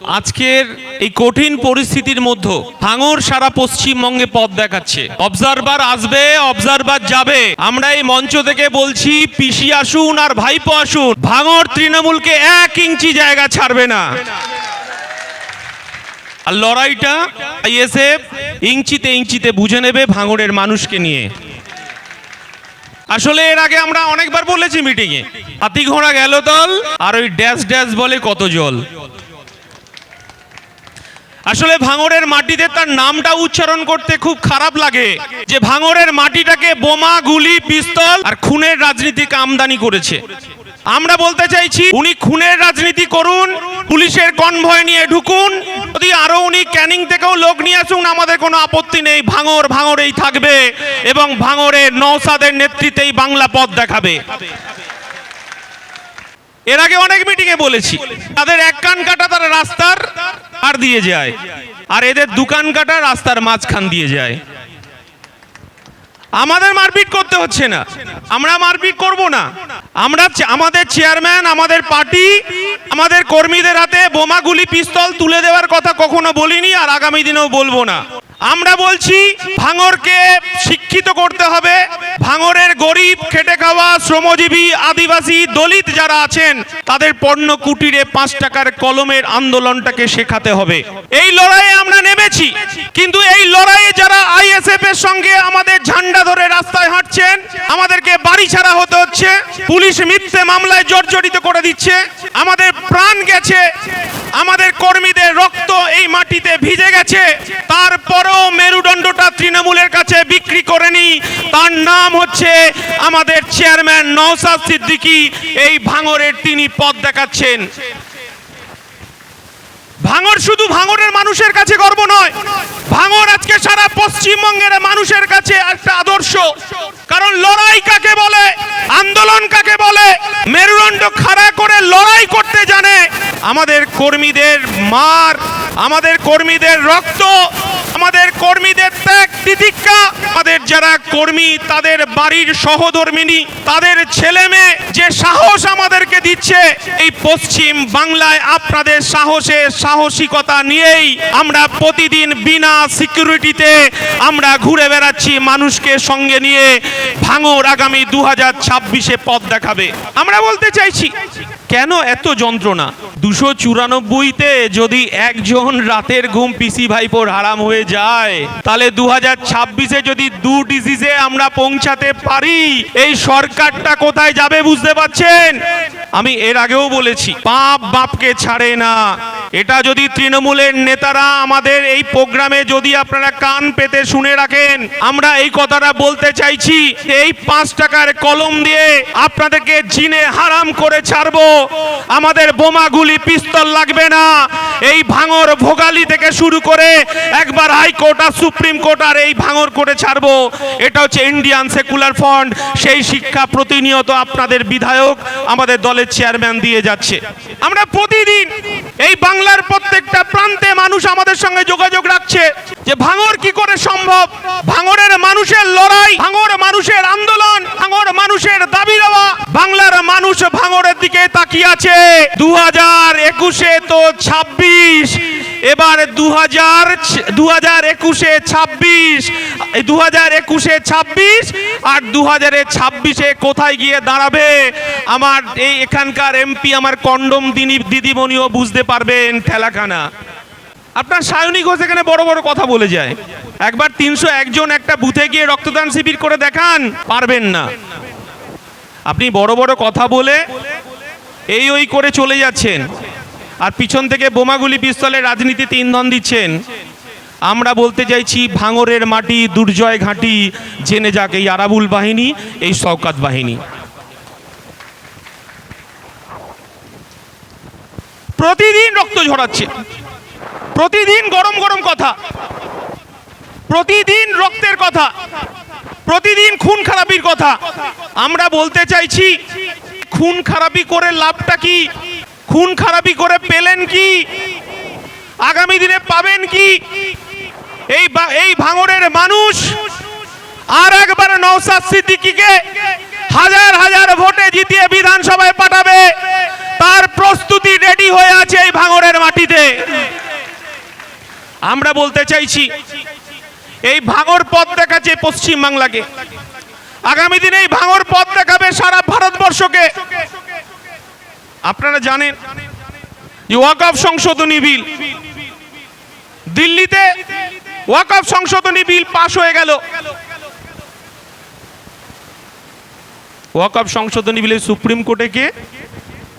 আজকের এই কঠিন পরিস্থিতির মধ্যে ভাঙর সারা পশ্চিমবঙ্গে পথ দেখাচ্ছে। অবজারভার আসবে, অবজারভার যাবে। আমরা এই মঞ্চ থেকে বলছি, পিসি আসুন আর ভাইপো আসুন, ভাঙর তৃণমূলকে এক ইঞ্চি জায়গা ছাড়বে না। আর লড়াইটা আইএসএফ ইঞ্চিতে ইঞ্চিতে বুঝে নেবে ভাঙড়ের মানুষকে নিয়ে। আসলে এর আগে আমরা অনেকবার বলেছি মিটিংয়ে হাতি ঘোড়া গেল দল আর ওই ড্যাশ ড্যাশ বলে কত জল। আসলে ভাঙরের মাটিতে তার নামটা উচ্চারণ করতে খুব খারাপ লাগে যে ভাঙরের মাটিটাকে বোমা, গুলি, পিস্তল আর খুনের রাজনীতিকে আমদানি করেছে। আমরা বলতে চাইছি, উনি খুনের রাজনীতি করুন, পুলিশের কনভয় নিয়ে ঢুকুন, যদি আরও উনি ক্যানিং থেকেও লোক নিয়ে আসুন, আমাদের কোনো আপত্তি নেই ভাঙর ভাঙরেই থাকবে এবং ভাঙরের নৌসাদের নেতৃত্বেই বাংলা পথ দেখাবে। এর আগে অনেক মিটিং এ বলেছি, তাদের এক কান কাটা তারা রাস্তার আর দিয়ে যায় আর এদের দোকান কাটা রাস্তার মাঝখান দিয়ে যায়। আমাদের মারপিট করতে হচ্ছে না। আমরা মারপিট করব না। আমরা আমাদের চেয়ারম্যান, আমাদের পার্টি, আমাদের কর্মীদের হাতে বোমাগুলি, পিস্তল তুলে দেওয়ার কথা কখনো বলিনি আর আগামী দিনেও বলব না। আমরা বলছি ভাঙরকে শিক্ষিত করতে হবে। ভাঙরের গরিব, খেটে খাওয়া শ্রমজীবী, আদিবাসী, দলিত যারা আছেন, তাদের পণ্য কুটিরে পাঁচ টাকার কলমের আন্দোলনটাকে শেখাতে হবে। এই লড়াইয়ে আমরা নেমেছি। কিন্তু এই লড়াইয়ে যারা আইএসএফ এর সঙ্গে আমাদের ঝান্ডা ধরে রাস্তায় হাঁটছেন, আমাদেরকে বাড়ি ছাড়া হতে হচ্ছে, পুলিশ মিথ্যে মামলায় জর্জরিত করে দিচ্ছে, আমাদের প্রাণ গেছে, আমাদের কর্মীদের রক্ত এই মাটিতে ভিজে গেছে। তারপরেও মেরুদণ্ডটা তৃণমূলের কাছে বিক্রি করেনি। তার নাম হচ্ছে আমাদের চেয়ারম্যান নওসাদ সিদ্দিকী। এই ভাঙরের তিনি পথ দেখাচ্ছেন। ভাঙর শুধু ভাঙরের মানুষের কাছে গর্ব নয়। ভাঙর আজকে সারা পশ্চিমবঙ্গের মানুষের কাছে একটা আদর্শ। কারণ লড়াই কাকে বলে, আন্দোলন কাকে বলে, মেরুদণ্ড খাড়া করে লড়াই করতে জানে আমাদের কর্মীদের মার, আমাদের কর্মীদের রক্ত, আমাদের কর্মীদের ত্যাগ, তিতিক্ষা, আমাদের কর্মী, তাদের বাড়ির সহধর্মিনী, তাদের ছেলে মেয়ে যে সাহস আমাদেরকে দিচ্ছে, এই পশ্চিম বাংলায় আপনাদের সাহসে সাহসিকতা নিয়েই আমরা প্রতিদিন বিনা সিকিউরিটিতে আমরা ঘুরে বেড়াচ্ছি মানুষকে সঙ্গে নিয়ে। ভাঙর আগামী দু হাজার ছাব্বিশে পথ দেখাবে। আমরা বলতে চাইছি কেন এত যন্ত্রণা? দুশো চুরানব্বইতে যদি একজন রাতের ঘুম পিসি ভাইপোর হারাম হয়ে যায়, তাহলে দু হাজার ছাব্বিশে যদি দু ডিজিজে আমরা পৌঁছাতে পারি, এই সরকারটা কোথায় যাবে বুঝতে পারছেন? আমি এর আগেও বলেছি, পাপ বাপকে ছাড়ে না। এটা যদি তৃণমূলের নেতারা আমাদের এই প্রোগ্রামে যদি আপনারা কান পেতে শুনে রাখেন, আমরা এই কথাটা বলতে চাইছি, এই পাঁচ টাকার কলম দিয়ে আপনাদেরকে জিনে হারাম করে ছাড়বো। আমাদের বোমাগুলি পিস্তল লাগবে না। এই ভাঙর ভোগালি থেকে শুরু করে একবার হাইকোর্ট আর সুপ্রিম কোর্ট আর এই ভাঙর করে ছাড়বো। এটা হচ্ছে ইন্ডিয়ান সেকুলার ফ্রন্ট। সেই শিক্ষা প্রতিনিয়ত আপনাদের বিধায়ক আমাদের দলের চেয়ারম্যান দিয়ে যাচ্ছে। আমরা প্রতিদিন এই বাংলার প্রত্যেকটা প্রান্তে মানুষ আমাদের সঙ্গে যোগাযোগ রাখছে যে ভাঙর কি করে সম্ভব? ভাঙরের মানুষের লড়াই, ভাঙর মানুষের আন্দোলন, ভাঙর মানুষের দাবি দেওয়া। বাংলার মানুষ ভাঙরের দিকে তাকিয়ে আছে? দু হাজার একুশে তো ছাব্বিশ। এবার দু হাজার দু হাজার একুশে ছাব্বিশ। দু হাজার একুশে ছাব্বিশ আর দু হাজারে ছাব্বিশে কোথায় গিয়ে দাঁড়াবে? আমার এই এখানকার এমপি আমার কন্ডম দিনী, দিদিমণিও বুঝতে পারবেন ঠেলাখানা। আপনার সায়নী ঘোষ এখানে বড় বড় কথা বলে যায়। একবার তিনশো একজন একটা বুথে গিয়ে রক্তদান শিবির করে দেখান, পারবেন না। আপনি বড় বড় কথা বলে এই ওই করে চলে যাচ্ছেন। আর পিছন থেকে বোমাগুলি পিস্তলের রাজনীতিতে ইন্ধন দিচ্ছেন। আমরা বলতে চাইছি, ভাঙরের মাটি, দুর্জয় ঘাঁটি, জেনে যাক এই আরাবুল বাহিনী, এই শওকাত বাহিনী। প্রতিদিন রক্ত ঝরাচ্ছে। প্রতিদিন গরম গরম কথা। প্রতিদিন রক্তের কথা। প্রতিদিন খুন খারাপির কথা। আমরা বলতে চাইছি খুন খারাপি করে লাভটা কি? খুন খারাপি করে পেলেন কি? আগামী দিনে পাবেন কি? এই এই ভাঙরের মানুষ আর একবার নওসাদ সিদ্দিকীকে হাজার হাজার ভোটে জিতিয়ে বিধানসভায় পাঠাবে। তার প্রস্তুতি রেডি হয়ে আছে এই ভাঙড়ের মাটিতে। আমরা বলতে চাইছি, এই ভাঙড় পথ দেখাচ্ছে পশ্চিম বাংলাকে আগামী দিনে এই ভাঙর পথ দেখাবে সারা ভারতবর্ষকে। আপনারা জানেন ওয়াকফ সংশোধনী বিল। দিল্লিতে ওয়াকফ সংশোধনী বিল পাশ হয়ে গেল। ওয়াকফ সংশোধনী বিলে সুপ্রিম কোর্টে কে?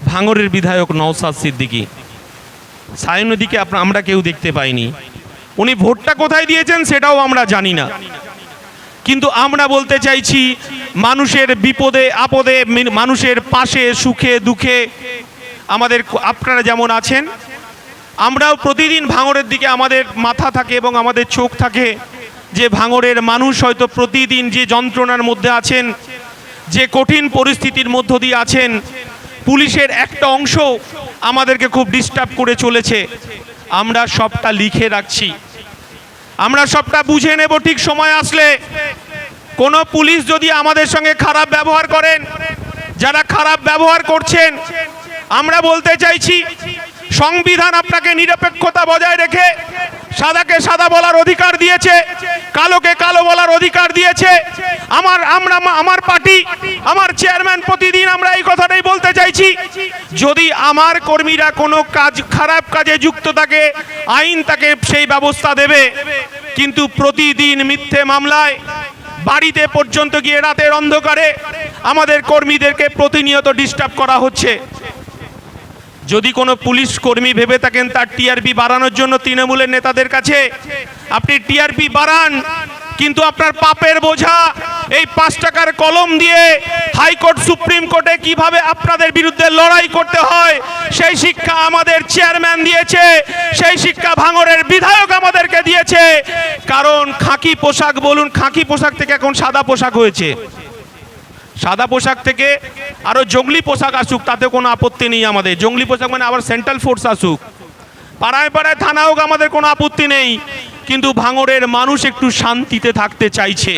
ভাঙরের বিধায়ক নওসাদ সিদ্দিকী। সায়নদীকে আমরা কেউ দেখতে পাইনি। উনি ভোটটা কোথায় দিয়েছেন সেটাও আমরা জানি না। কিন্তু আমরা বলতে চাইছি, মানুষের বিপদে, আপদে মানুষের পাশে, সুখে, দুঃখে, আমাদের আপনারা যেমন আছেন, আমরাও প্রতিদিন ভাঙরের দিকে আমাদের মাথা থাকে এবং আমাদের চোখ থাকে যে ভাঙরের মানুষ হয়তো প্রতিদিন যে যন্ত্রণার মধ্যে আছেন, যে কঠিন পরিস্থিতির মধ্য দিয়ে আছেন, পুলিশের একটা অংশ আমাদেরকে খুব ডিস্টার্ব করে চলেছে। আমরা সবটা লিখে রাখছি। আমরা সবটা বুঝে নেব ঠিক সময় আসলে। কোনো পুলিশ যদি আমাদের সঙ্গে খারাপ ব্যবহার করেন, যারা খারাপ ব্যবহার করছেন, আমরা বলতে চাইছি সংবিধান আপনাকে নিরপেক্ষতা বজায় রেখে সাদাকে সাদা বলার অধিকার দিয়েছে, কালোকে কালো বলার অধিকার দিয়েছে। আমার, আমরা, আমার পার্টি, আমার চেয়ারম্যান প্রতিদিন আমরা এই কথাটাই বলতে চাইছি, যদি আমার কর্মীরা কোনো কাজ, খারাপ কাজে যুক্ত থাকে, আইন তাকে সেই ব্যবস্থা দেবে। কিন্তু প্রতিদিন মিথ্যে মামলায় বাড়িতে পর্যন্ত গিয়ে রাতের অন্ধকারে আমাদের কর্মীদেরকে প্রতিনিয়ত ডিস্টার্ব করা হচ্ছে। যদি কোনো পুলিশ কর্মী ভেবে থাকেন তার টিআরপি বাড়ানোর জন্য তৃণমূলের নেতাদের কাছে, আপনি টিআরপি বাড়ান, কিন্তু আপনার পাপের বোঝা এই পাঁচ টাকার কলম দিয়ে হাইকোর্ট, সুপ্রিম কোর্টে কীভাবে আপনাদের বিরুদ্ধে লড়াই করতে হয়, সেই শিক্ষা আমাদের চেয়ারম্যান দিয়েছে, সেই শিক্ষা ভাঙরের বিধায়ক আমাদেরকে দিয়েছে। কারণ খাকি পোশাক, বলুন, খাকি পোশাক থেকে এখন সাদা পোশাক হয়েছে। সাদা পোশাক থেকে আরও জঙ্গলি পোশাক আসুক, তাতে কোনো আপত্তি নেই আমাদের। জঙ্গলি পোশাক মানে আবার সেন্ট্রাল ফোর্স আসুক। পাড়ায় পাড়ায় থানা হোক, আমাদের কোনো আপত্তি নেই। কিন্তু ভাঙরের মানুষ একটু শান্তিতে থাকতে চাইছে।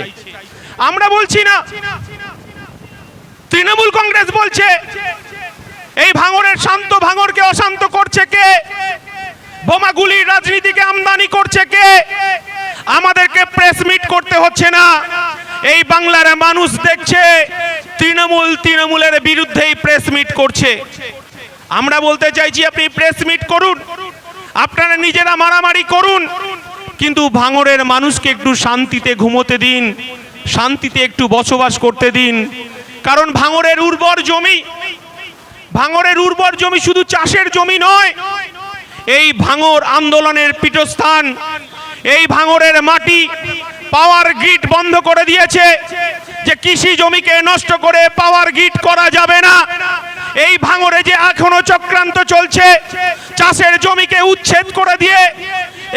আমরা বলছি না, তৃণমূল কংগ্রেস বলছে, এই ভাঙরের শান্ত ভাঙরকে অশান্ত করছে কে? বোমাগুলির রাজনীতিকে আমদানি করছে কে? আমাদেরকে প্রেস মিট করতে হচ্ছে না। এই বাংলার মানুষ দেখছে, তৃণমূল তৃণমূলের বিরুদ্ধেই প্রেস মিট করছে। আমরা বলতে চাইছি, আপনি প্রেস মিট করুন। আপনারা নিজেরা মারামারি করুন। কিন্তু ভাঙরের মানুষকে একটু শান্তিতে ঘুমোতে দিন, শান্তিতে একটু বসবাস করতে দিন। কারণ ভাঙরের উর্বর জমি, ভাঙরের উর্বর জমি শুধু চাষের জমি নয় এই ভাঙর আন্দোলনের পীঠস্থান, এই ভাঙরের মাটি পাওয়ার গ্রিড বন্ধ করে দিয়েছে যে কৃষি জমিকে নষ্ট করে পাওয়ার গ্রিড করা যাবে না। এই ভাঙরে যে এখনও চক্রান্ত চলছে, চাষের জমিকে উচ্ছেদ করে দিয়ে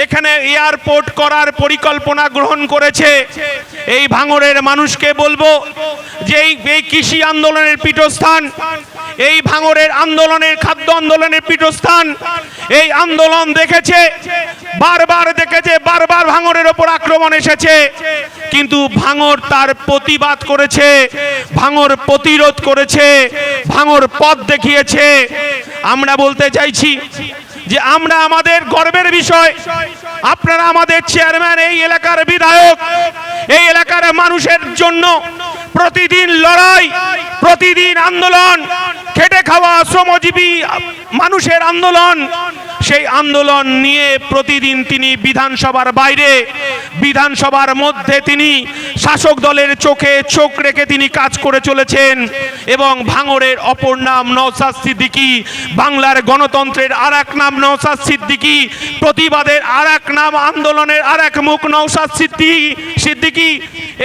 এখানে এয়ারপোর্ট করার পরিকল্পনা গ্রহণ করেছে। এই ভাঙরের মানুষকে বলব যে এই কৃষি আন্দোলনের পীঠস্থান, এই ভাঙরের আন্দোলনের খাদ্য আন্দোলনের পীঠস্থান, এই আন্দোলন দেখেছে, বারবার দেখেছে, বারবার ভাঙরের ওপর আক্রমণ এসেছে। কিন্তু ভাঙর তার প্রতিবাদ করেছে, ভাঙর প্রতিরোধ করেছে, ভাঙর পথ দেখিয়েছে। আমরা বলতে চাইছি যে আমরা আমাদের গর্বের বিষয়। আপনারা আমাদের চেয়ারম্যান এই এলাকার বিধায়ক, এই এলাকার মানুষের জন্য প্রতিদিন লড়াই, প্রতিদিন আন্দোলন, খেটে খাওয়া শ্রমজীবী মানুষের আন্দোলন। সেই আন্দোলন নিয়ে প্রতিদিন তিনি বিধানসভার বাইরে, বিধানসভার মধ্যে তিনি শাসক দলের চোখে চোখ রেখে তিনি কাজ করে চলেছেন এবং ভাঙরের অপর নাম নওসাদ সিদ্দিকী, বাংলার গণতন্ত্রের আর এক নাম নওসাদ সিদ্দিকী, প্রতিবাদের আর এক নাম আন্দোলনের আর এক মুখ নওসাদ সিদ্দিকী সিদ্দিকী,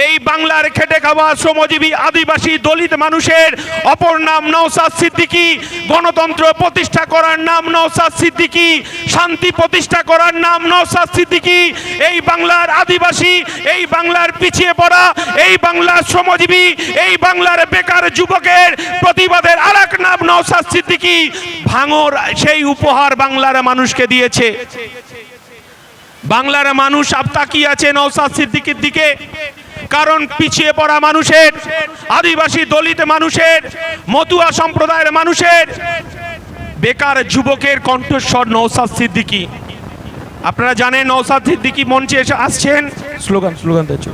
এই বাংলার খেটে খাওয়া শ্রমজীবী আদিবাসী দলিত মানুষের অপর নাম নওসাদ সিদ্দিকী, গণতন্ত্র প্রতিষ্ঠা করার নাম নওসাদ সিদ্দিকী। শান্তি প্রতিষ্ঠা করার নাম নওসাদ সিদ্দিকী। এই বাংলার আদিবাসী, এই বাংলার পিছিয়ে পড়া, এই বাংলার শ্রমজীবী, এই বাংলার বেকার যুবকের প্রতিবাদের আর এক নাম নওসাদ সিদ্দিকী। ভাঙর সেই উপহার বাংলার মানুষকে দিয়েছে। বাংলার মানুষ আপ তাকিয়ে আছে নওসাদ সিদ্দিকীর দিকে। কারণ পিছিয়ে পড়া মানুষের, আদিবাসী দলিত মানুষের, মতুয়া সম্প্রদায়ের মানুষের বেকার যুবকের কণ্ঠস্বর নৌসাদ সিদ্দিকী। আপনারা জানেন নৌসাদ সিদ্দিকী মঞ্চে এসে আসছেন। স্লোগান স্লোগান দিয়েছ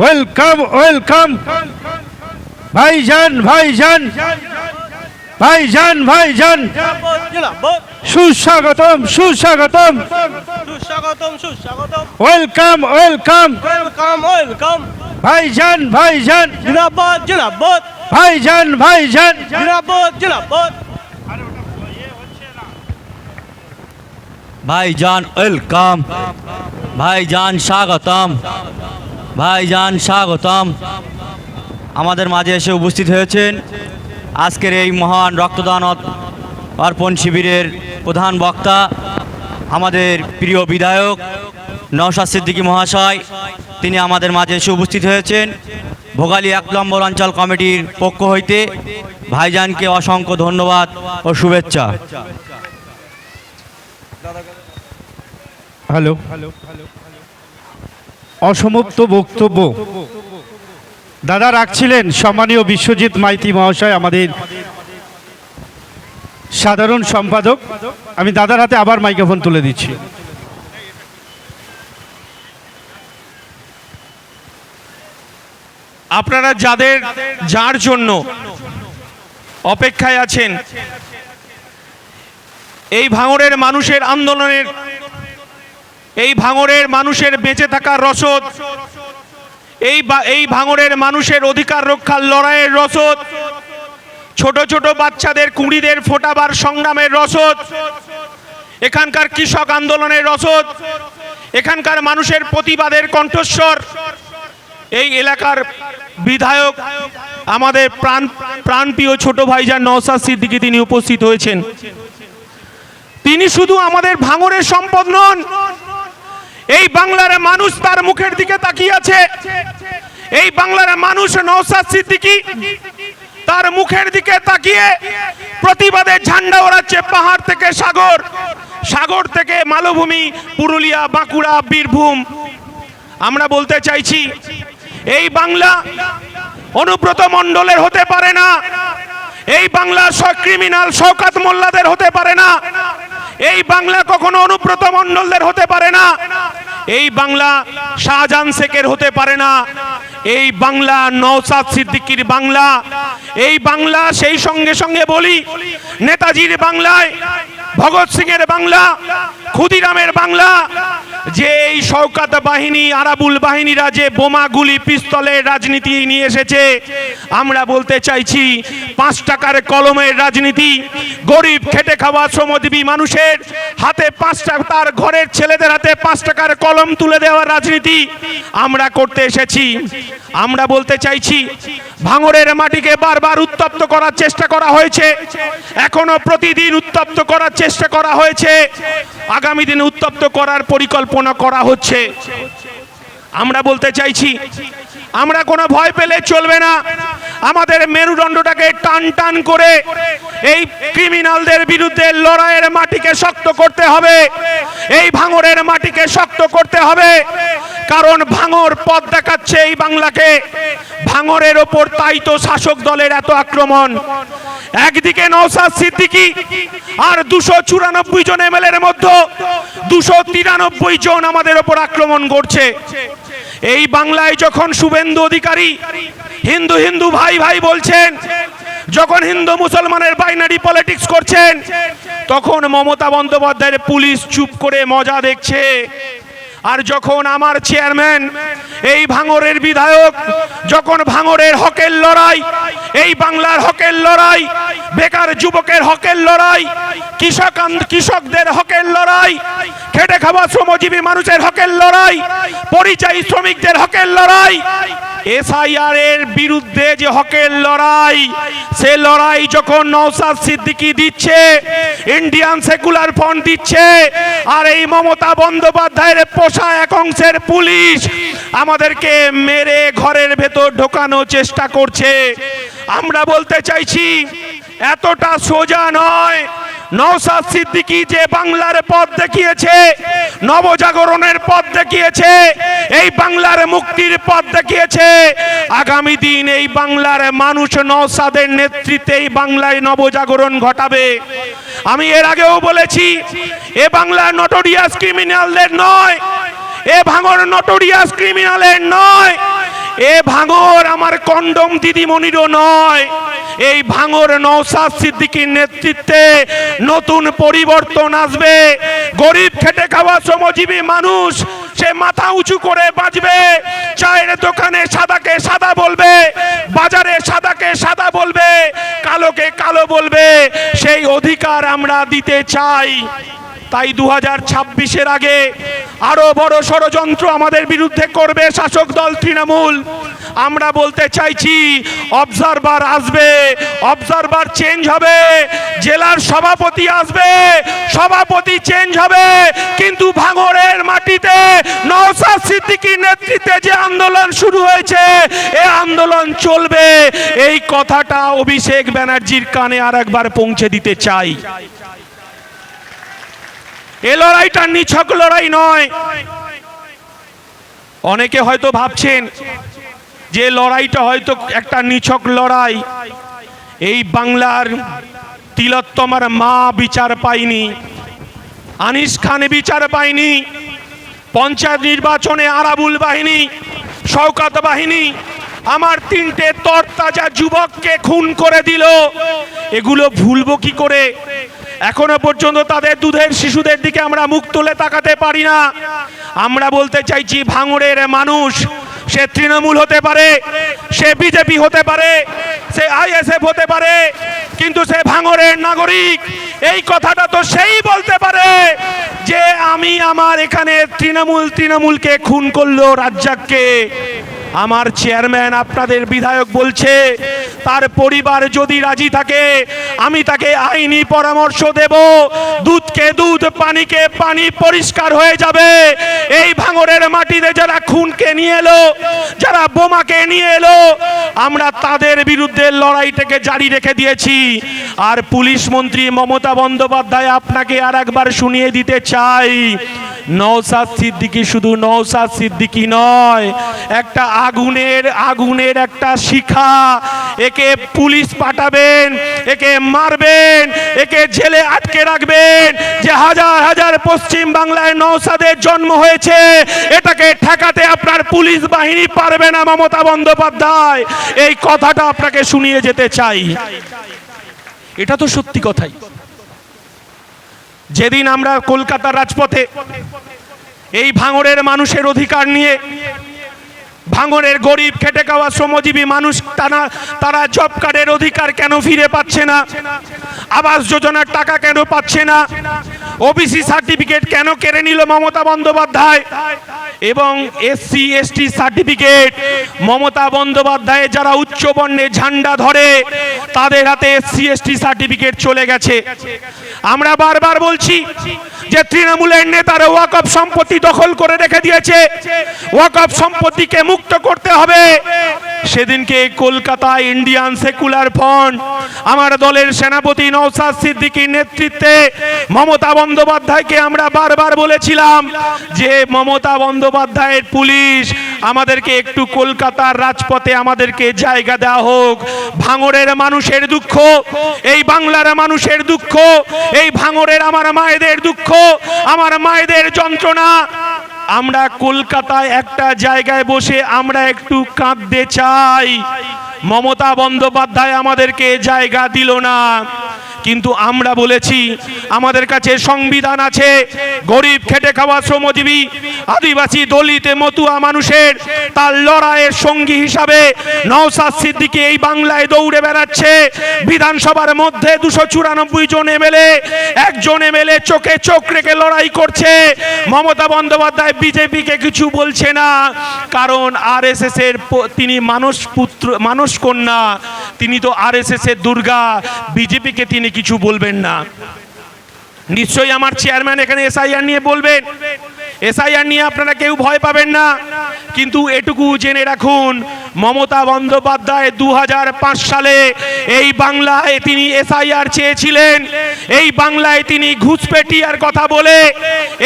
ওয়েলকাম ওয়েলকাম। ভাইজান ভাইজান। ভাইজান ভাইজান। সুস্বাগতম সুস্বাগতম। সুস্বাগতম সুস্বাগতম। Welcome welcome. Welcome welcome. ভাইজান ভাইজান। জিন্দাবাদ জিন্দাবাদ। ভাইজান ভাইজান। জিন্দাবাদ জিন্দাবাদ ভাইজান ওয়েলকাম। ভাইজান স্বাগতম। ভাইজান স্বাগতম। আমাদের মাঝে এসে উপস্থিত হয়েছেন আজকের এই মহান রক্তদান অর্পণ শিবিরের প্রধান বক্তা আমাদের প্রিয় বিধায়ক নওশাদ সিদ্দিকী মহাশয়। তিনি আমাদের মাঝে এসে উপস্থিত হয়েছেন। ভোগালী এক নম্বর অঞ্চল কমিটির পক্ষ হইতে ভাইজানকে অসংখ্য ধন্যবাদ ও শুভেচ্ছা। হ্যালো। অসমাপ্ত বক্তব্য। দাদা রাখছিলেন সম্মানীয় বিশ্বজিৎ মাইতি মহাশয় আমাদের সাধারণ সম্পাদক। আমি দাদার হাতে আবার মাইক্রোফোন তুলে দিচ্ছি। আপনারা যাদের, যার জন্য অপেক্ষায় আছেন, এই ভাঙড়ের মানুষের আন্দোলনের, এই ভাঙড়ের মানুষের বেঁচে থাকার রসদ, এই এই ভাঙড়ের মানুষের অধিকার রক্ষার লড়াইয়ের রসদ, ছোট ছোট বাচ্চাদের, কুড়িদের ফোটাবার সংগ্রামের রসদ, এখানকার কৃষক আন্দোলনের রসদ, এখানকার মানুষের প্রতিবাদের কণ্ঠস্বর এই এলাকার বিধায়ক আমাদের প্রাণ, প্রাণপ্রিয় ছোট ভাইজান নওসাদ সিদ্দিকী তিনি উপস্থিত হয়েছেন। তিনি শুধু আমাদের ভাঙরের সম্পদ নন, এই বাংলার মানুষ তার মুখের দিকে তাকিয়ে আছে। এই বাংলার মানুষ নওসাদ সিদ্দিকি তার মুখের দিকে তাকিয়ে প্রতিবাদের ঝান্ডা ওড়াচ্ছে পাহাড় থেকে সাগর সাগর থেকে মালভূমি, পুরুলিয়া, বাঁকুড়া, বীরভূম। আমরা বলতে চাইছি এই বাংলা অনুব্রত মণ্ডলের হতে পারে না। এই বাংলা ক্রিমিনাল শওকাত মোল্লাদের হতে পারে না। এই বাংলা কখনো অনুব্রত মণ্ডলদের হতে পারে না। এই বাংলা শাহজাহান শেখের হতে পারে না। এই বাংলা নওসাদ সিদ্দিকির বাংলা। এই বাংলা সেই সঙ্গে সঙ্গে বলি, নেতাজির বাংলায়, ভগৎ সিং এর বাংলা ক্ষুদিরামের বাংলা। যে এই শওকাত বাহিনী, আরাবুল বাহিনীরা যে বোমা, গুলি, পিস্তলের রাজনীতি নিয়ে এসেছে, আমরা বলতে চাইছি পাঁচ টাকার কলমের রাজনীতি। গরিব খেটে খাওয়া শ্রমজীবী মানুষের হাতে পাঁচ টাকা, তার ঘরের ছেলেদের হাতে পাঁচ টাকার কলম তুলে দেওয়ার রাজনীতি আমরা করতে এসেছি। আমরা বলতে চাইছি ভাঙরের মাটিকে বারবার উত্তপ্ত করার চেষ্টা করা হয়েছে। এখনও প্রতিদিন উত্তপ্ত করার চেষ্টা করা হয়েছে। আগামী দিনে উত্তপ্ত করার পরিকল্পনা করা হচ্ছে। আমরা বলতে চাইছি, আমরা কোনো ভয় পেলে চলবে না। আমাদের মেরুদণ্ডটাকে টান টান করে এই ক্রিমিনালদের বিরুদ্ধে লড়াইয়ের মাটিকে শক্ত করতে হবে। এই ভাঙরের মাটিকে শক্ত করতে হবে। কারণ ভাঙর পথ দেখাচ্ছে এই বাংলাকে। ভাঙরের ওপর তাই তো শাসক দলের এত আক্রমণ। একদিকে নওসাদ সিদ্দিকি আর দুশো চুরানব্বই জন এমএলএর মধ্যে দুশো তিরানব্বই জন আমাদের ওপর আক্রমণ করছে। এই বাংলায় যখন শুভেন্দু অধিকারী হিন্দু হিন্দু ভাই ভাই বলছেন, যখন হিন্দু মুসলমানের বাইনারি পলিটিক্স করছেন, তখন মমতা বন্দ্যোপাধ্যায়ের পুলিশ চুপ করে মজা দেখছে। আর যখন আমার চেয়ারম্যান, এই ভাঙরের বিধায়ক, যখন ভাঙরের হকের লড়াই, এই বাংলার হকের লড়াই, বেকার যুবকের হকের লড়াই কৃষক কৃষকদের হকের লড়াই, খেটে খাওয়া শ্রমজীবী মানুষের হকের লড়াই, পরিযায়ী শ্রমিকদের হকের লড়াই এসআইআর এর বিরুদ্ধে যে হকের লড়াই, সে লড়াই যখন নওসাদ সিদ্দিকী দিচ্ছে, ইন্ডিয়ান সেকুলার ফ্রন্ট দিচ্ছে, আর এই মমতা বন্দ্যোপাধ্যায়ের পোষা এক অংশের পুলিশ আমাদেরকে মেরে ঘরের ভেতর ঢোকানোর চেষ্টা করছে। আমরা বলতে চাইছি, এতটা সোজা নয়। নওসাদ সিদ্দিকী যে বাংলার পথ দেখিয়েছে, নবজাগরণের পথ দেখিয়েছে, এই বাংলার মুক্তির পথ দেখিয়েছে। আগামী দিন এই বাংলার মানুষ নওসাদের নেতৃত্বে এই বাংলায় নবজাগরণ ঘটাবে। আমি এর আগেও বলেছি, এ বাংলার নটোরিয়াস ক্রিমিনালদের নয়, এ ভাঙর নটোরিয়াস ক্রিমিনালের নয় এ ভাঙর আমার কন্ডম দিদিমণিরও নয়। এই ভাঙর নৌসাদ সিদ্দিকীর নেতৃত্বে নতুন পরিবর্তন আসবে। গরিব খেটে খাওয়া শ্রমজীবী মানুষ, সে মাথা উঁচু করে বাঁচবে। চায়ের দোকানে সাদাকে সাদা বলবে, বাজারে সাদাকে সাদা বলবে, কালোকে কালো বলবে। সেই অধিকার আমরা দিতে চাই। তাই দু হাজার ছাব্বিশের আগে আরও বড় ষড়যন্ত্র আমাদের বিরুদ্ধে করবে শাসক দল তৃণমূল। আমরা বলতে চাইছি অবজারভার আসবে অবজারভার চেঞ্জ হবে, জেলার সভাপতি আসবে, সভাপতি চেঞ্জ হবে, কিন্তু ভাঙড়ের মাটিতে নওসাদ সিদ্দিকীর নেতৃত্বে যে আন্দোলন শুরু হয়েছে, এ আন্দোলন চলবে। এই কথাটা অভিষেক ব্যানার্জির কানে আর একবার পৌঁছে দিতে চাই। এ লড়াইটা নিছক লড়াই নয়। অনেকে হয়তো ভাবছেন যে লড়াইটা হয়তো একটা নিছক লড়াই। এই বাংলার তিলোত্তমার মা বিচার পায়নি, আনিস খান বিচার পায়নি, পঞ্চায়েত নির্বাচনে আরাবুল বাহিনী, শওকাত বাহিনী, আমার তিনটে তরতাজা যুবককে খুন করে দিল। এগুলো ভুলবো কি করে? এখনও পর্যন্ত তাদের দুধের শিশুদের দিকে আমরা মুখ তুলে তাকাতে পারি না। আমরা বলতে চাইছি, ভাঙড়ের মানুষ, সে তৃণমূল হতে পারে, সে বিজেপি হতে পারে, সে আইএসএফ হতে পারে, কিন্তু সে ভাঙড়ের নাগরিক। এই কথাটা তো সেই বলতে পারে যে আমি আমার এখানে তৃণমূল, তৃণমূলকে খুন করল রাজ্জাককে। আমার চেয়ারম্যান আপনাদের বিধায়ক বলছে, তার পরিবার যদি রাজি থাকে, আমি তাকে আইনি পরামর্শ দেব। দুধকে দুধ, পানিকে পানি পরিষ্কার হয়ে যাবে। এই ভাঙরের মাটিতে যারা খুনকে নিয়ে এলো, যারা বোমাকে নিয়ে এলো, আমরা তাদের বিরুদ্ধে লড়াইটাকে জারি রেখে দিয়েছি। আর পুলিশ মন্ত্রী মমতা বন্দ্যোপাধ্যায় আপনাকে আর একবার শুনিয়ে দিতে চাই। নওসাদ সিদ্দিকি শুধু নওসাদ সিদ্দিকী নয়, একটা আগুনের আগুনের একটা শিখা। একে পুলিশ পাঠাবেন, একে মারবেন, একে জেলে আটকে রাখবেন। যে হাজার হাজার পশ্চিম বাংলায় নওসাদের জন্ম হয়েছে, এটাকে ঠেকাতে আপনার পুলিশ বাহিনী পারবে না মমতা বন্দ্যোপাধ্যায়। এই কথাটা আপনাকে শুনিয়ে যেতে চাই। এটা তো সত্যি কথাই। যেদিন আমরা কলকাতার রাজপথে এই ভাঙড়ের মানুষের অধিকার নিয়ে ভাঙড়ের গরিব খেটে খাওয়া শ্রমজীবী মানুষ, তারা তারা জব কার্ডের অধিকার কেন ফিরে পাচ্ছে না? আবাস যোজনার টাকা কেন পাচ্ছে না? ওবিসি সার্টিফিকেট কেন কেড়ে নিল মমতা বন্দ্যোপাধ্যায়? এবং SC ST certificate Mamata Bandyopadhyay যারা উচ্চ বর্ণে ঝান্ডা ধরে, তাদের হাতে এসসি এসটি সার্টিফিকেট চলে গেছে। আমরা বারবার বলছি যে তৃণমূলের নেতারা ওয়াকফ সম্পত্তি দখল করে রেখে দিয়েছে। ওয়াকফ সম্পত্তিকে মুক্ত করতে হবে। সেদিনকে কলকাতা ইন্ডিয়ান সেকুলার ফ্রন্ট আমার দলের সেনাপতি নওসাদ সিদ্দিকীর নেতৃত্বে মমতা বন্দ্যোপাধ্যায়কে আমরা বারবার বলেছিলাম যে মমতা বন্দ্যোপাধ্যায়ের পুলিশ আমাদেরকে একটু কলকাতার রাজপথে আমাদেরকে জায়গা দেওয়া হোক। ভাঙড়ের মানুষের দুঃখ, এই বাংলার মানুষের দুঃখ, এই ভাঙড়ের আমার মায়েদের দুঃখ, আমার মায়েদের যন্ত্রণা আমরা কলকাতায় একটা জায়গায় বসে আমরা একটু কাঁদতে চাই। মমতা বন্দ্যোপাধ্যায় আমাদেরকে জায়গা দিল না। কিন্তু আমরা বলেছি, আমাদের কাছে সংবিধান আছে, গরিব খেটে খাওয়া শ্রমজীবী, আদিবাসী দলিতে মতুয়া মানুষের, তার লড়াইয়ের সঙ্গী হিসাবে নওসাদ সিদ্দিকী এই বাংলায় দৌড়ে বেড়াচ্ছে। বিধানসভার মধ্যে দুশো চুরানব্বই জন এমএলএ, একজন এমএলএ চোখে চোখ রেখে লড়াই করছে। মমতা বন্দ্যোপাধ্যায় বিজেপিকে কিছু বলছে না, কারণ আরএসএস এর তিনি মানস পুত্র, মানস কন্যা, তিনি তো আরএসএস এর দুর্গা, বিজেপিকে তিনি কিছু বলবেন না। নিশ্চয়ই আমার চেয়ারম্যান এখানে এসআইআর নিয়ে বলবেন। এসআইআর নিয়ে আপনারা কেউ ভয় পাবেন না। কিন্তু এটুকু জেনে রাখুন, মমতা বন্দ্যোপাধ্যায় দু হাজার পাঁচ সালে এই বাংলায় তিনি এসআইআর চেয়েছিলেন। এই বাংলায় তিনি ঘুষপেটিয়ার কথা বলে,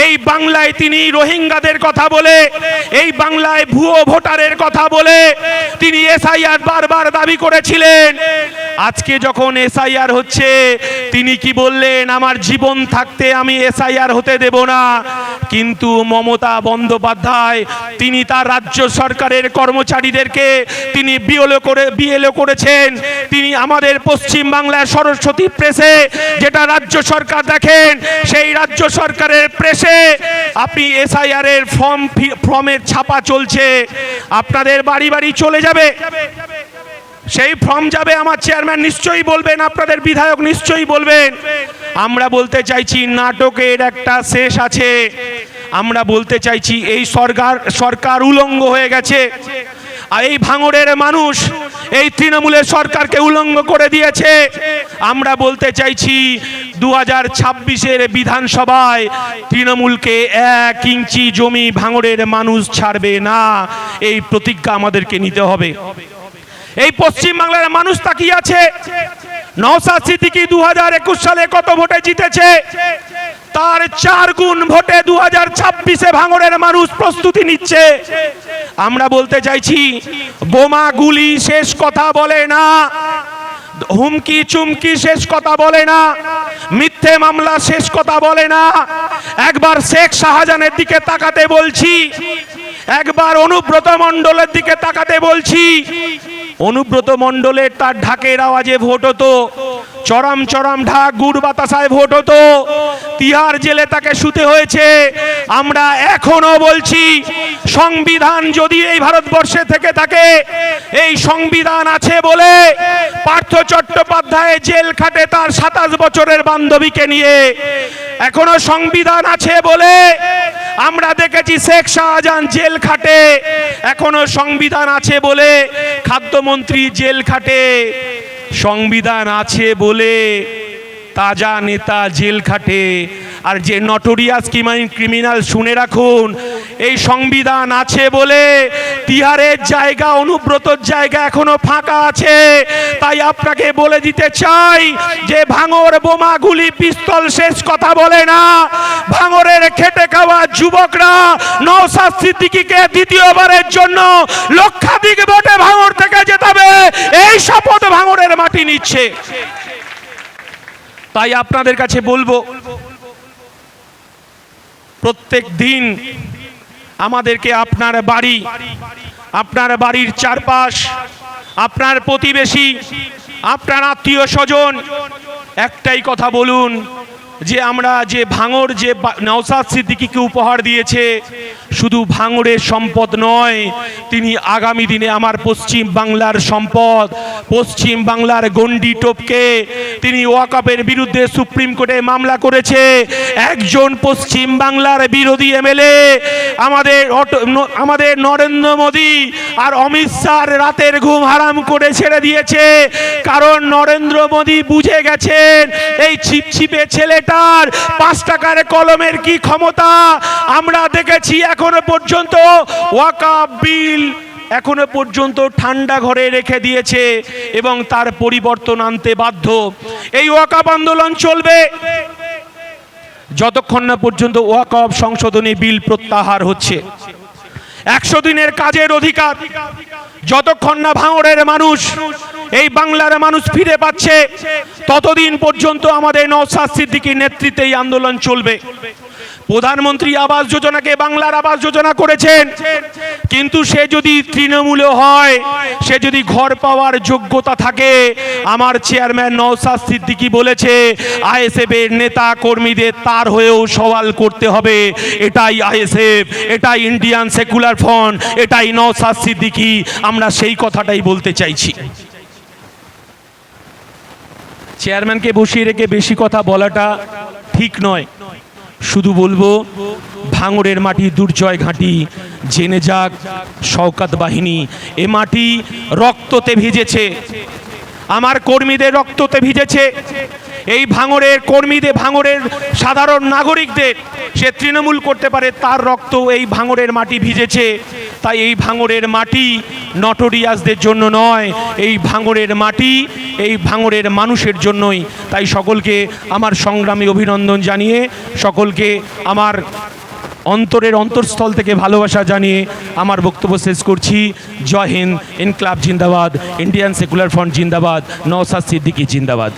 এই বাংলায় তিনি রোহিঙ্গাদের কথা বলে, এই বাংলায় ভুয়ো ভোটারের কথা বলে, তিনি এসআইআর বারবার দাবি করেছিলেন। আজকে যখন এসআইআর হচ্ছে, তিনি কি বললেন, আমার জীবন থাকতে আমি এসআইআর হতে দেব না। কিন্তু মমতা বন্দ্যোপাধ্যায়, তিনি তার রাজ্য সরকারের কর্মচারীদেরকে তিনি বিএলও করে, বিএলও করেছেন। তিনি আমাদের পশ্চিম বাংলার সরস্বতী প্রেসে যেটা রাজ্য সরকার দেখেন, সেই রাজ্য সরকারের প্রেসে আপনি এসআইআর এর ফর্ম ফর্মের ছাপা চলছে। আপনাদের বাড়ি বাড়ি চলে যাবে। সেই ফর্ম যাবে আমার চেয়ারম্যান নিশ্চয়ই বলবেন, আপনাদের বিধায়ক নিশ্চয়ই বলবেন। আমরা বলতে চাইছি নাটকের একটা শেষ আছে। আমরা বলতে চাইছি এই সরকার সরকার উলঙ্গ হয়ে গেছে। আর এই ভাঙড়ের মানুষ এই তৃণমূলের সরকারকে উলঙ্গ করে দিয়েছে। আমরা বলতে চাইছি দু হাজার ছাব্বিশের বিধানসভায় তৃণমূলকে এক ইঞ্চি জমি ভাঙড়ের মানুষ ছাড়বে না। এই প্রতিজ্ঞা আমাদেরকে নিতে হবে। এই পশ্চিম বাংলার মানুষ তাকিয়ে আছে। নওসাদ সিদ্দিকী দু হাজার একুশ সালে কত ভোটে জিতেছে? তার চার গুণ ভোটে দু হাজার ছাব্বিশে ভাঙড়ের মানুষ প্রস্তুতি নিচ্ছে। আমরা বলতে চাইছি, বোমা গুলি শেষ কথা বলে না, হুমকি চুমকি শেষ কথা বলে না, মিথ্যে মামলা শেষ কথা বলে না। একবার শেখ শাহজাহানের দিকে তাকাতে বলছি, একবার অনুব্রত মণ্ডলের দিকে তাকাতে বলছি অনুব্রত মণ্ডলের তার ঢাকের আওয়াজে ভোট হতো। চরম চরম ঢাক গুড় বাতাসায় ভোট হতো। তিহার জেলে তাকে শুতে হয়েছে। আমরা এখনও বলছি, সংবিধান যদি এই ভারতবর্ষে থেকে থাকে, এই সংবিধান আছে বলে পার্থ চট্টোপাধ্যায় জেল খাটে তার সাতাশ বছরের বান্ধবীকে নিয়ে। এখনও সংবিধান আছে বলে আমরা দেখেছি শেখ শাহজাহান জেল খাটে। এখনও সংবিধান আছে বলে খাদ্যমন্ত্রী জেল খাটে। সংবিধান আছে বলে তাজা নেতা জেল খাটে। আর যে নটোরিয়াস ক্রিমিনাল শুনে রাখুন এই সংবিধান আছে বলে তিহারের জায়গা, অনুব্রতর জায়গা এখনও ফাঁকা আছে। তাই আপনাকে বলে দিতে চাই যে ভাঙর বোমা গুলি পিস্তল শেষ কথা বলে না। ভাঙরের খেটে খাওয়া যুবকরা নওসাদ সিদ্দিকীকে দ্বিতীয়বারের জন্য লক্ষাধিক ভোটে ভাঙর থেকে জেতাবে। এই শপথ ভাঙরের মাটি নিচ্ছে। তাই আপনাদের কাছে বলব, প্রত্যেক দিন আমাদেরকে আপনার বাড়ি, আপনার বাড়ির চারপাশ, আপনার প্রতিবেশী, আপনার আত্মীয় স্বজন, একটাই কথা বলুন যে আমরা যে ভাঙর যে নওসাদ সিদ্দিকিকে উপহার দিয়েছে শুধু ভাঙড়ের সম্পদ নয়, তিনি আগামী দিনে আমার পশ্চিম বাংলার সম্পদ, পশ্চিম বাংলার গন্ডি টোপকে তিনি ওয়াকাপের বিরুদ্ধে সুপ্রিম কোর্টে মামলা করেছে। একজন পশ্চিম বাংলার বিরোধী এমএলএ, আমাদের আমাদের নরেন্দ্র মোদী আর অমিত শাহ রাতের ঘুম হারাম করে ছেড়ে দিয়েছে। কারণ নরেন্দ্র মোদী বুঝে গেছেন, এই ছিপছিপে ছেলেটার পাঁচ টাকার কলমের কি ক্ষমতা? আমরা দেখেছি এখনও পর্যন্ত ওয়াকাপ বিল এখনও পর্যন্ত ঠান্ডা ঘরে রেখে দিয়েছে এবং তার পরিবর্তন আনতে বাধ্য। এই ওয়াকাপ আন্দোলন চলবে। যতক্ষণ না পর্যন্ত ওয়াকফ সংশোধনী বিল প্রত্যাহার হচ্ছে। একশো দিনের কাজের অধিকার। যতক্ষণ না ভাঙড়ের মানুষ, এই বাংলার মানুষ ফিরে পাচ্ছে, ততদিন পর্যন্ত আমাদের নওসাদ সিদ্দিকীর নেতৃত্বে এই আন্দোলন চলবে। প্রধানমন্ত্রী আবাস যোজনাকে বাংলার আবাস যোজনা করেছেন। কিন্তু সে যদি তৃণমূলে হয়, সে যদি ঘর পাওয়ার যোগ্যতা থাকে, আমার চেয়ারম্যান নওসাদ সিদ্দিকী বলেছে আইএসএফ এর নেতা কর্মীদের তার হয়েও সওয়াল করতে হবে। এটাই আইএসএফ, এটাই ইন্ডিয়ান সেকুলার ফ্রন্ট, এটাই নওসাদ সিদ্দিকী। আমরা সেই কথাটাই বলতে চাইছি। চেয়ারম্যানকে বসিয়ে রেখে বেশি কথা বলাটা ঠিক নয়। শুধু বলব ভাঙরের মাটি দুর্জয় ঘাঁটি, জেনে যাক শওকাত বাহিনী, এ মাটি রক্ততে ভিজেছে। আমার কর্মীদের রক্ততে ভিজেছে। এই ভাঙড়ের কর্মীদের ভাঙড়ের সাধারণ নাগরিকদের সে তৃণমূল করতে পারে, তার রক্ত এই ভাঙড়ের মাটি ভিজেছে। তাই এই ভাঙড়ের মাটি নটোরিয়াসদের জন্য নয়, এই ভাঙড়ের মাটি এই ভাঙড়ের মানুষের জন্যই। তাই সকলকে আমার সংগ্রামী অভিনন্দন জানিয়ে, সকলকে আমার অন্তরের অন্তরস্থল থেকে ভালোবাসা জানিয়ে আমার বক্তব্য শেষ করছি। জয় হিন্দ, ইনক্লাব জিন্দাবাদ, ইন্ডিয়ান সেকুলার ফ্রন্ট জিন্দাবাদ নওসাদ সিদ্দিকি জিন্দাবাদ।